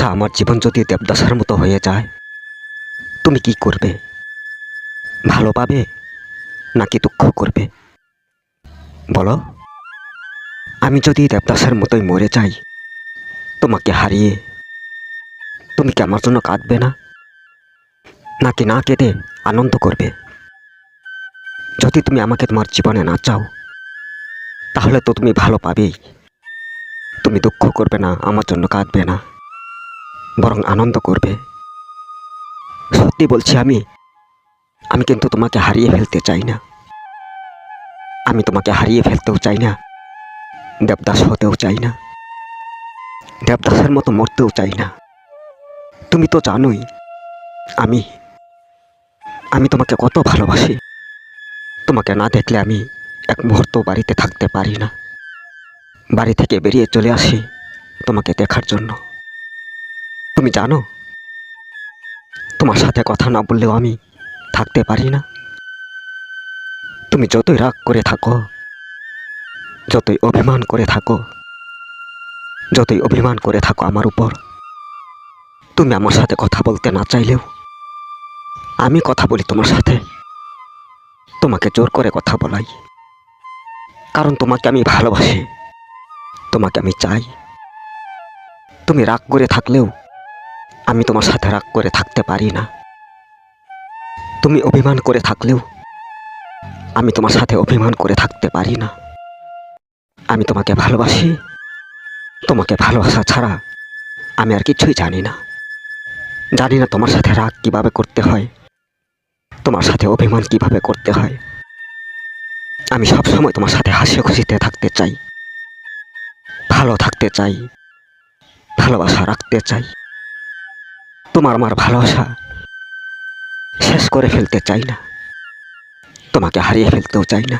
আচ্ছা আমার জীবন যদি দেবদাসের মতো হয়ে যায়, তুমি কি করবে? ভালো পাবে নাকি দুঃখ করবে? বলো। আমি যদি দেবদাসের মতোই মরে যাই, তোমাকে হারিয়ে তুমি কি আমার জন্য কাঁদবে না? নাকি না কেঁদে আনন্দ করবে? যদি তুমি আমাকে তোমার জীবনে না চাও, তাহলে তো তুমি ভালো পাবেই। তুমি দুঃখ করবে না, আমার জন্য কাঁদবে না। বরং আনন্দ করবে। সত্যি বলছি আমি আমি কিন্তু তোমাকে হারিয়ে ফেলতে চাই না। আমি তোমাকে হারিয়ে ফেলতেও চাই না, দেবদাস হতেও চাই না, দেবদাসের মতো মরতেও চাই না। তুমি তো জানোই, আমি আমি তোমাকে কত ভালোবাসি। তোমাকে না দেখলে আমি এক মুহূর্ত বাড়িতে থাকতে পারি না। বাড়ি থেকে বেরিয়ে চলে আসি তোমাকে দেখার জন্য। তুমি জানো, তোমার সাথে কথা না বললেও আমি থাকতে পারি না। তুমি যতই রাগ করে থাকো, যতই অভিমান করে থাকো, যতই অভিমান করে থাকো আমার উপর, তুমি আমার সাথে কথা বলতে না চাইলেও আমি কথা বলি তোমার সাথে। তোমাকে জোর করে কথা বলাই, কারণ তোমাকে আমি ভালোবাসি, তোমাকে আমি চাই। তুমি রাগ করে থাকলেও আমি তোমার সাথে রাগ করে থাকতে পারি না। তুমি অভিমান করে থাকলেও আমি তোমার সাথে অভিমান করে থাকতে পারি না। আমি তোমাকে ভালোবাসি। তোমাকে ভালোবাসা ছাড়া আমি আর কিছুই জানি না। জানি না তোমার সাথে রাগ কীভাবে করতে হয়। তোমার সাথে অভিমান কীভাবে করতে হয়। আমি সব সময় তোমার সাথে হাসি খুশিতে থাকতে চাই। ভালো থাকতে চাই। ভালোবাসা রাখতে চাই। তোমার আমার ভালোবাসা শেষ করে ফেলতে চাই না। তোমাকে হারিয়ে ফেলতেও চাই না।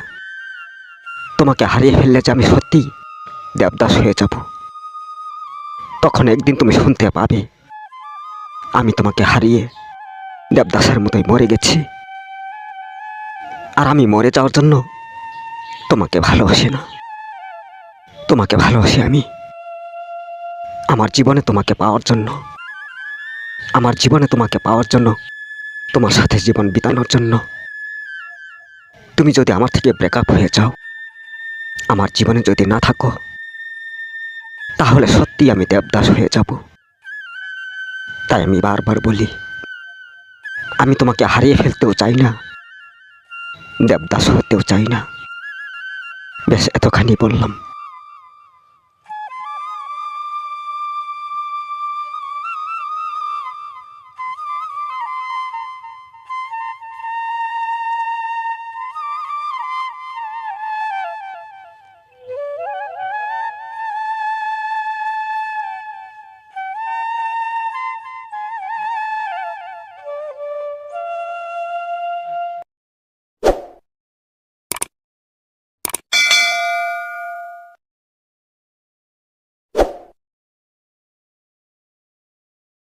তোমাকে হারিয়ে ফেললে যে আমি সত্যি দেবদাস হয়ে যাব। তখন একদিন তুমি শুনতে পাবে, আমি তোমাকে হারিয়ে দেবদাসের মতোই মরে গেছি। আর আমি মরে যাওয়ার জন্য তোমাকে ভালোবাসি না। তোমাকে ভালোবাসি আমি। আমার জীবনে তোমাকে পাওয়ার জন্য আমার জীবনে তোমাকে পাওয়ার জন্য, তোমার সাথে জীবন বিতানোর জন্য। তুমি যদি আমার থেকে ব্রেকআপ হয়ে যাও, আমার জীবনে যদি না থাকো, তাহলে সত্যি আমি দেবদাস হয়ে যাব। তাই আমি বারবার বলি, আমি তোমাকে হারিয়ে ফেলতেও চাই না, দেবদাস হতেও চাই না। বেশ এতখানি বললাম।